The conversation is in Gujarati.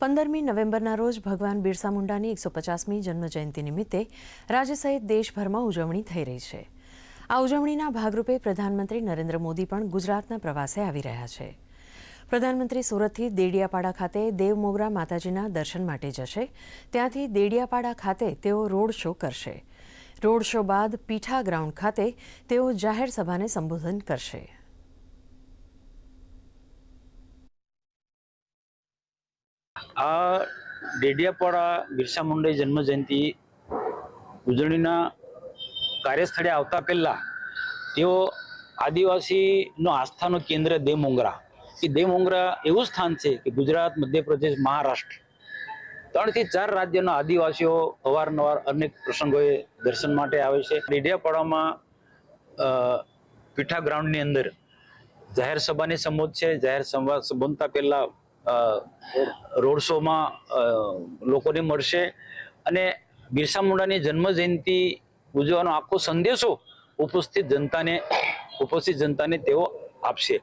પંદરમી નવેમ્બરના રોજ ભગવાન બિરસા મુંડાની એકસો પચાસમી જન્મજયંતિ નિમિત્તે રાજ્ય સહિત દેશભરમાં ઉજવણી થઈ રહી છે. આ ઉજવણીના ભાગરૂપે પ્રધાનમંત્રી નરેન્દ્ર મોદી પણ ગુજરાતના પ્રવાસે આવી રહ્યા છે. પ્રધાનમંત્રી સુરતથી દેડિયાપાડા ખાતે દેવમોગરા માતાજીના દર્શન માટે જશે. ત્યાંથી દેડિયાપાડા ખાતે તેઓ રોડ શો કરશે. રોડ શો બાદ પીઠા ગ્રાઉન્ડ ખાતે તેઓ જાહેર સભાને સંબોધન કરશે. આ ડેડિયાપાડા બિરસા મુંડે જન્મ જયંતિ ઉજવણીના કાર્યસ્થળે આવતા પહેલા તેઓ આદિવાસીનો આસ્થાનું કેન્દ્ર દેવમોંગરા એ દેવમોંગરા એવું સ્થાન છે કે ગુજરાત, મધ્યપ્રદેશ, મહારાષ્ટ્ર ત્રણથી ચાર રાજ્યના આદિવાસીઓ અવારનવાર અનેક પ્રસંગોએ દર્શન માટે આવે છે. ડેડિયાપાડામાં પીઠા ગ્રાઉન્ડની અંદર જાહેર સભાની સંબોધ છે. જાહેર સંવાદ સંબોધતા પહેલા રોડ શોમાં લોકોને મળશે. અને બિરસા મુંડાની જન્મ જયંતિ ઉજવવાનો આખો સંદેશો ઉપસ્થિત જનતાને ઉપસ્થિત જનતાને તેઓ આપશે.